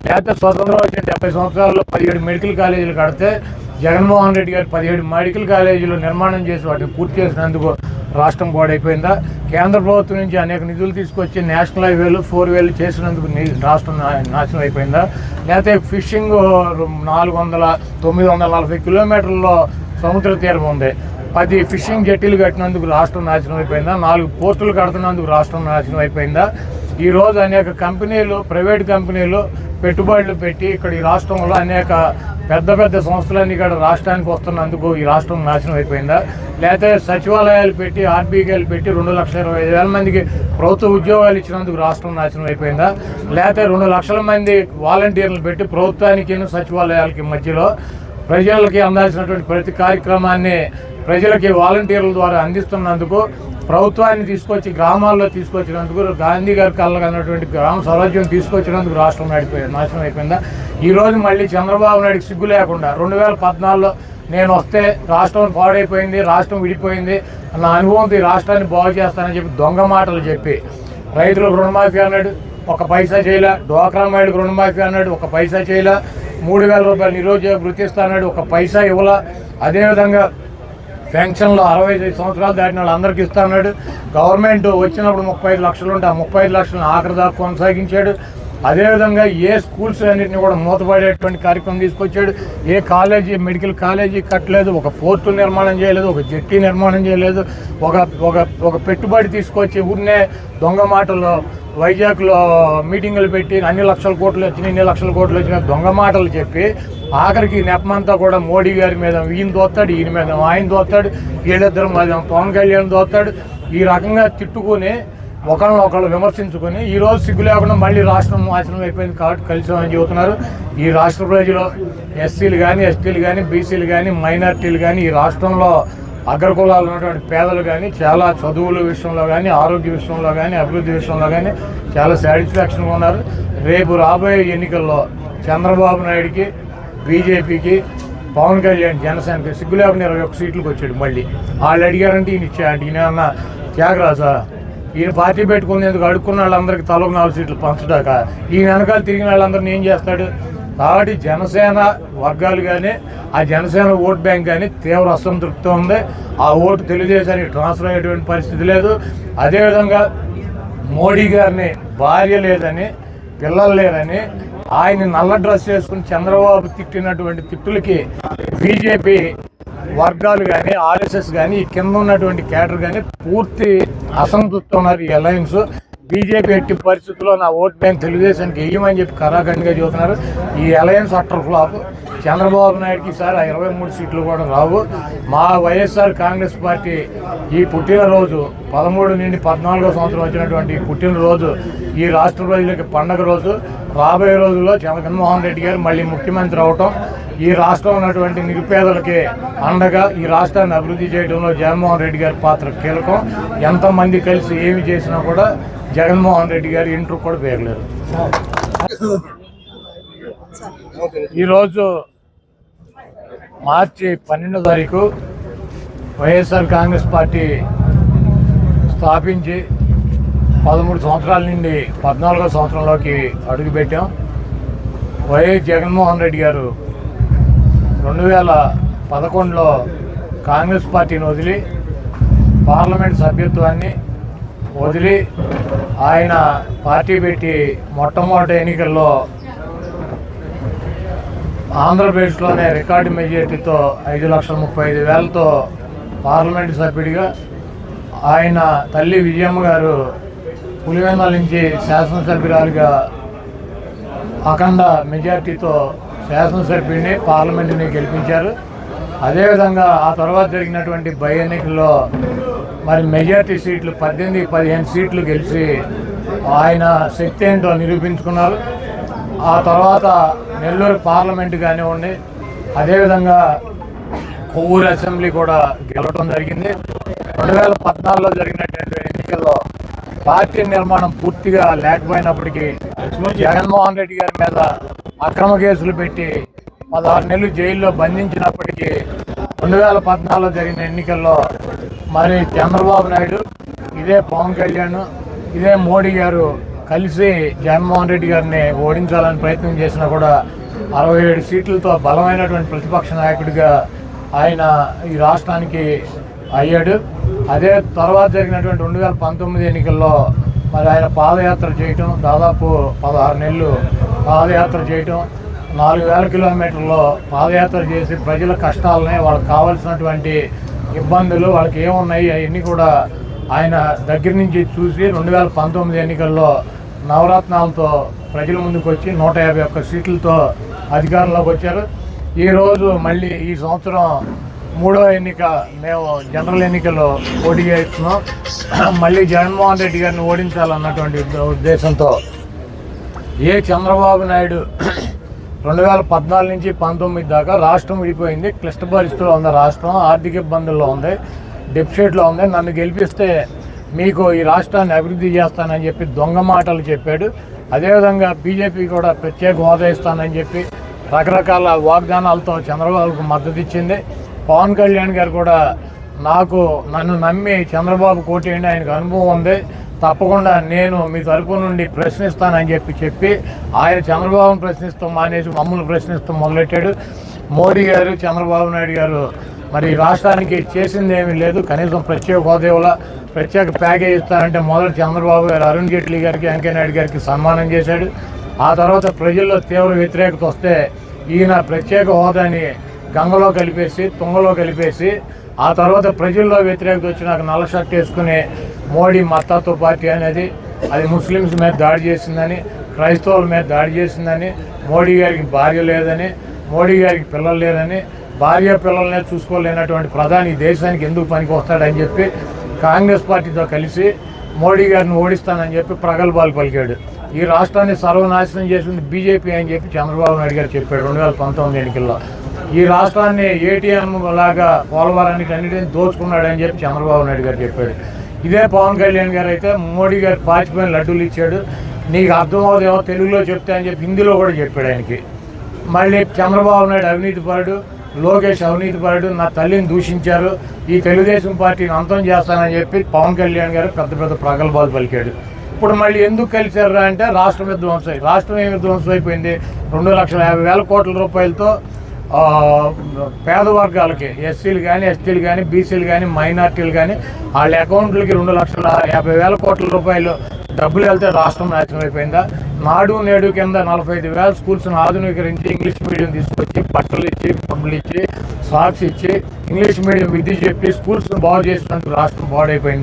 లేకపోతే స్వతంత్రం వచ్చిన డెబ్బై సంవత్సరాల్లో పదిహేడు మెడికల్ కాలేజీలు కడితే జగన్మోహన్ రెడ్డి గారు పదిహేడు మెడికల్ కాలేజీలు నిర్మాణం చేసి వాటిని పూర్తి చేసినందుకు రాష్ట్రం పాడైపోయిందా? కేంద్ర ప్రభుత్వం నుంచి అనేక నిధులు తీసుకొచ్చి నేషనల్ హైవేలు ఫోర్ వేలు చేసినందుకు రాష్ట్రం నా- నాశనం అయిపోయిందా? లేకపోతే ఫిషింగ్ నాలుగు వందల తొమ్మిది వందల నలభై కిలోమీటర్లలో సముద్ర తీరం ఉంది. పది ఫిషింగ్ జట్టీలు కట్టినందుకు రాష్ట్రం నాశనం అయిపోయిందా? నాలుగు పోర్టులు కడుతున్నందుకు రాష్ట్రం నాశనం అయిపోయిందా? ఈరోజు అనేక కంపెనీలు ప్రైవేట్ కంపెనీలు పెట్టుబడులు పెట్టి ఇక్కడ ఈ రాష్ట్రంలో అనేక పెద్ద పెద్ద సంస్థలన్నీ ఇక్కడ రాష్ట్రానికి వస్తున్నందుకు ఈ రాష్ట్రం నాశనం అయిపోయిందా? లేకపోతే సచివాలయాలు పెట్టి ఆర్బీకేలు పెట్టి రెండు లక్షల ఇరవై ఐదు వేల మందికి ప్రభుత్వ ఉద్యోగాలు ఇచ్చినందుకు రాష్ట్రం నాశనం అయిపోయిందా? లేకపోతే రెండు లక్షల మంది వాలంటీర్లు పెట్టి ప్రభుత్వానికి సచివాలయాలకి మధ్యలో ప్రజలకి అందాల్సినటువంటి ప్రతి కార్యక్రమాన్ని ప్రజలకి వాలంటీర్ల ద్వారా అందిస్తున్నందుకు ప్రభుత్వాన్ని తీసుకొచ్చి గ్రామాల్లో తీసుకొచ్చినందుకు గాంధీ గారి కళ్ళకు అన్నటువంటి గ్రామ స్వరాజ్యం తీసుకొచ్చినందుకు రాష్ట్రం నడిపోయింది నాశనం అయిపోయిందా? ఈ రోజు మళ్ళీ చంద్రబాబు నాయుడికి సిగ్గు లేకుండా రెండు వేల పద్నాలుగులో నేను వస్తే రాష్ట్రం పాడైపోయింది రాష్ట్రం విడిపోయింది అన్న అనుభవంతో ఈ రాష్ట్రాన్ని బాగు చేస్తానని చెప్పి దొంగ మాటలు చెప్పి రైతులకు రుణమాఫీ అన్నాడు ఒక పైసా చేయలే డోక్రా మహిళకు రుణమాఫీ అన్నాడు ఒక పైసా చేయలే మూడు వేల రూపాయలు నిరుద్యోగ వృత్తిస్తా అన్నాడు ఒక పైసా ఇవ్వలే. అదేవిధంగా పెన్షన్లు అరవై ఐదు సంవత్సరాలు దాటిన వాళ్ళు అందరికీ గవర్నమెంట్ వచ్చినప్పుడు ముప్పై ఐదు లక్షలు ఉంటే ఆ ముప్పై ఐదు లక్షలను ఆఖరి దాకా కొనసాగించాడు. అదేవిధంగా ఏ స్కూల్స్ అన్నింటినీ కూడా మూతపడేటువంటి కార్యక్రమం తీసుకొచ్చాడు. ఏ కాలేజీ మెడికల్ కాలేజీ కట్టలేదు ఒక పోర్టు నిర్మాణం చేయలేదు ఒక జెట్టి నిర్మాణం చేయలేదు. ఒక ఒక ఒక పెట్టుబడి తీసుకొచ్చి ఊరినే దొంగ మాటలు వైజాగ్లో మీటింగులు పెట్టి అన్ని లక్షల కోట్లు వచ్చినాయి ఇన్ని లక్షల కోట్లు వచ్చినాయి దొంగ మాటలు చెప్పి ఆఖరికి నెపమంతా కూడా మోడీ గారి మీద ఈయన దోస్తాడు ఈయన మీద ఆయన దోస్తాడు వీళ్ళిద్దరు మీద పవన్ కళ్యాణ్ దోస్తాడు. ఈ రకంగా తిట్టుకుని ఒకళ్ళని ఒకళ్ళు విమర్శించుకొని ఈ రోజు సిగ్గు లేకుండా మళ్ళీ రాష్ట్రం నాశనం అయిపోయింది కాబట్టి కలిసామని చెబుతున్నారు. ఈ రాష్ట్ర ప్రజలు ఎస్సీలు కానీ ఎస్టీలు కానీ బీసీలు కానీ మైనార్టీలు కానీ ఈ రాష్ట్రంలో అగ్రకులాలు ఉన్నటువంటి పేదలు కానీ చాలా చదువుల విషయంలో కానీ ఆరోగ్య విషయంలో కానీ అభివృద్ధి విషయంలో కానీ చాలా సాటిస్ఫాక్షన్గా ఉన్నారు. రేపు రాబోయే ఎన్నికల్లో చంద్రబాబు నాయుడికి బీజేపీకి పవన్ కళ్యాణ్ జనసేనకి సిగ్గు లేకుండా ఇరవై ఒక్క సీట్లకు వచ్చాడు మళ్ళీ. వాళ్ళు అడిగారంటే ఈయన ఇచ్చాడు ఈయన అన్న త్యాగరాజా ఈయన పార్టీ పెట్టుకునేందుకు అడుక్కున్న వాళ్ళందరికీ తలకు నాలుగు సీట్లు పంచడాక ఈయన వెనకాల తిరిగిన వాళ్ళందరినీ ఏం చేస్తాడు? తాడి జనసేన వర్గాలు కానీ ఆ జనసేన ఓట్ బ్యాంక్ కానీ తీవ్ర అసంతృప్తి ఉంది. ఆ ఓటు తెలుగుదేశానికి ట్రాన్స్ఫర్ అయ్యేటువంటి పరిస్థితి లేదు. అదేవిధంగా మోడీ గారిని భార్య లేదని పిల్లలు లేరని ఆయన నల్ల డ్రెస్ వేసుకుని చంద్రబాబు తిట్టినటువంటి తిట్టులకి బీజేపీ వర్గాలు కానీ ఆర్ఎస్ఎస్ కానీ ఈ కింద ఉన్నటువంటి కేటర్ కానీ పూర్తి అసంతృప్తి ఉన్నారు ఈ అలయన్స్. బీజేపీ ఎట్టి పరిస్థితుల్లో నా ఓట్ బ్యాంక్ తెలుగుదేశానికి వేయమని చెప్పి కరాఖండిగా చూస్తున్నారు ఈ అలయన్స్ అట్టర్ ఫ్లాప్. చంద్రబాబు నాయుడుకి సార్ ఆ ఇరవై మూడు సీట్లు కూడా రావు. మా వైఎస్ఆర్ కాంగ్రెస్ పార్టీ ఈ పుట్టినరోజు పదమూడు నుండి పద్నాలుగో సంవత్సరం వచ్చినటువంటి ఈ పుట్టినరోజు ఈ రాష్ట్ర ప్రజలకి పండగ రోజు. రాబోయే రోజుల్లో జగన్మోహన్ రెడ్డి గారు మళ్ళీ ముఖ్యమంత్రి అవటం ఈ రాష్ట్రంలో ఉన్నటువంటి నిరుపేదలకి అండగా ఈ రాష్ట్రాన్ని అభివృద్ధి చేయడంలో జగన్మోహన్ రెడ్డి గారి పాత్ర కీలకం. ఎంతమంది కలిసి ఏమి చేసినా కూడా జగన్మోహన్ రెడ్డి గారు ఇంటర్ కూడా వేయలేరు ఈరోజు మార్చి పన్నెండో తారీఖు వైఎస్ఆర్ కాంగ్రెస్ పార్టీ స్థాపించి పదమూడు సంవత్సరాల నుండి పద్నాలుగో సంవత్సరంలోకి అడుగుపెట్టాం వైఎస్ జగన్మోహన్ రెడ్డి గారు రెండు వేల పదకొండులో కాంగ్రెస్ పార్టీని వదిలి పార్లమెంట్ సభ్యత్వాన్ని వదిలి ఆయన పార్టీ పెట్టి మొట్టమొదటి ఎన్నికల్లో ఆంధ్రప్రదేశ్లోనే రికార్డు మెజార్టీతో ఐదు లక్షల ముప్పై ఐదు వేలతో పార్లమెంటు సభ్యుడిగా ఆయన తల్లి విజయమ్మ గారు పులివెందుల నుంచి శాసనసభ్యురాలుగా అఖండ మెజార్టీతో శాసనసభ్యుడిని పార్లమెంటుని గెలిపించారు. అదేవిధంగా ఆ తర్వాత జరిగినటువంటి బై ఎన్నికల్లో మరి మెజార్టీ సీట్లు పద్దెనిమిది పదిహేను సీట్లు గెలిచి ఆయన శక్తి ఏంటో నిరూపించుకున్నారు. ఆ తర్వాత నెల్లూరు పార్లమెంట్ కానివ్వండి అదేవిధంగా కొవ్వూరు అసెంబ్లీ కూడా గెలవడం జరిగింది. రెండు వేల పద్నాలుగులో జరిగినటువంటి ఎన్నికల్లో పార్టీ నిర్మాణం పూర్తిగా లేకపోయినప్పటికీ జగన్మోహన్ రెడ్డి గారి మీద అక్రమ కేసులు పెట్టి పదహారు నెలలు జైల్లో బంధించినప్పటికీ రెండు వేల పద్నాలుగులో జరిగిన ఎన్నికల్లో మరి చంద్రబాబు నాయుడు ఇదే పవన్ కళ్యాణ్ ఇదే మోడీ గారు కలిసి జగన్మోహన్ రెడ్డి గారిని ఓడించాలని ప్రయత్నం చేసినా కూడా అరవై ఏడు సీట్లతో బలమైనటువంటి ప్రతిపక్ష నాయకుడిగా ఆయన ఈ రాష్ట్రానికి అయ్యాడు. అదే తర్వాత జరిగినటువంటి రెండు వేల పంతొమ్మిది ఎన్నికల్లో మరి ఆయన పాదయాత్ర చేయటం దాదాపు పదహారు నెలలు పాదయాత్ర చేయటం నాలుగు వేల కిలోమీటర్లు పాదయాత్ర చేసి ప్రజల కష్టాలని వాళ్ళకి కావాల్సినటువంటి ఇబ్బందులు వాళ్ళకి ఏమున్నాయి అవన్నీ కూడా ఆయన దగ్గర నుంచి చూసి రెండు వేల పంతొమ్మిది ఎన్నికల్లో నవరత్నాలతో ప్రజల ముందుకు వచ్చి నూట యాభై ఒక్క సీట్లతో అధికారంలోకి వచ్చారు. ఈరోజు మళ్ళీ ఈ సంవత్సరం మూడో ఎన్నిక మేము జనరల్ ఎన్నికల్లో పోటీ చేస్తున్నాం. మళ్ళీ జగన్మోహన్ రెడ్డి గారిని ఓడించాలన్నటువంటి ఉద్దేశంతో ఏ చంద్రబాబు నాయుడు రెండు వేల పద్నాలుగు నుంచి పంతొమ్మిది దాకా రాష్ట్రం విడిపోయింది. క్లిష్ట పరిస్థితుల్లో ఉంది రాష్ట్రం ఆర్థిక ఇబ్బందుల్లో ఉంది డెఫిసిట్లో ఉంది. నన్ను గెలిపిస్తే మీకు ఈ రాష్ట్రాన్ని అభివృద్ధి చేస్తానని చెప్పి దొంగ మాటలు చెప్పాడు. అదేవిధంగా బీజేపీ కూడా ప్రత్యేక హోదా ఇస్తానని చెప్పి రకరకాల వాగ్దానాలతో చంద్రబాబుకు మద్దతు ఇచ్చింది. పవన్ కళ్యాణ్ గారు కూడా నాకు నన్ను నమ్మి చంద్రబాబు కోటేయండి ఆయనకు అనుభవం ఉంది. తప్పకుండా నేను మీ తరపు నుండి ప్రశ్నిస్తానని చెప్పి చెప్పి ఆయన చంద్రబాబును ప్రశ్నిస్తూ మానేసి మమ్మల్ని ప్రశ్నిస్తూ మొదలెట్టాడు. మోడీ గారు చంద్రబాబు నాయుడు గారు మరి రాష్ట్రానికి చేసింది ఏమీ లేదు. కనీసం ప్రత్యేక హోదేవల ప్రత్యేక ప్యాకేజ్ ఇస్తానంటే మొదటి చంద్రబాబు గారు అరుణ్ జైట్లీ గారికి వెంకయ్యనాయుడు గారికి సన్మానం చేశాడు. ఆ తర్వాత ప్రజల్లో తీవ్ర వ్యతిరేకత వస్తే ఈయన ప్రత్యేక హోదాని గంగలో కలిపేసి తుంగలో కలిపేసి ఆ తర్వాత ప్రజల్లో వ్యతిరేకత వచ్చి నాకు నల్ల షర్ట్ వేసుకునే మోడీ మత్తాతో పార్టీ అనేది అది ముస్లిమ్స్ మీద దాడి చేసిందని క్రైస్తవుల మీద దాడి చేసిందని మోడీ గారికి భార్య లేదని మోడీ గారికి పిల్లలు లేదని భార్య పిల్లలనే చూసుకోలేనటువంటి ప్రధాని ఈ దేశానికి ఎందుకు పనికి వస్తాడని చెప్పి కాంగ్రెస్ పార్టీతో కలిసి మోడీ గారిని ఓడిస్తానని చెప్పి ప్రగల్భాలు పలికాడు. ఈ రాష్ట్రాన్ని సర్వనాశనం చేసింది బీజేపీ అని చెప్పి చంద్రబాబు నాయుడు గారు చెప్పాడు రెండు వేల పంతొమ్మిది ఎన్నికల్లో. ఈ రాష్ట్రాన్ని ఏటీఎం లాగా పోలవరానికి అన్నిటిని దోచుకున్నాడని చెప్పి చంద్రబాబు నాయుడు గారు చెప్పాడు. ఇదే పవన్ కళ్యాణ్ గారు అయితే మోడీ గారు పాచిపోయిన లడ్డూలు ఇచ్చాడు. నీకు అర్థమవుదేమో తెలుగులో చెప్తే అని చెప్పి హిందీలో కూడా చెప్పాడు ఆయనకి. మళ్ళీ చంద్రబాబు నాయుడు అవినీతి పరుడు లోకేష్ అవినీతి పరుడు నా తల్లిని దూషించారు. ఈ తెలుగుదేశం పార్టీని అంతం చేస్తానని చెప్పి పవన్ కళ్యాణ్ గారు పెద్ద పెద్ద ప్రగల్భాలు పలికాడు. ఇప్పుడు మళ్ళీ ఎందుకు కలిసారా అంటే రాష్ట్రం విధ్వంసం రాష్ట్రం ఏ విధ్వంసం అయిపోయింది? రెండు లక్షల యాభై వేల కోట్ల రూపాయలతో పేద వర్గాలకి ఎస్సీలు కానీ ఎస్టీలు కానీ బీసీలు కానీ మైనార్టీలు కానీ వాళ్ళ అకౌంట్లకి రెండు లక్షల యాభై వేల కోట్ల రూపాయలు డబ్బులు వెళ్తే రాష్ట్రం నాశనం అయిపోయిందా? నాడు నేడు కింద నలభై ఐదు వేల స్కూల్స్ని ఆధునీకరించి ఇంగ్లీష్ మీడియం తీసుకొచ్చి బట్టలు ఇచ్చి పబ్బులు ఇచ్చి సాక్స్ ఇచ్చి ఇంగ్లీష్ మీడియం విద్య చెప్పి స్కూల్స్ని బాగు చేసినందుకు రాష్ట్రం బాగుడైపోయింది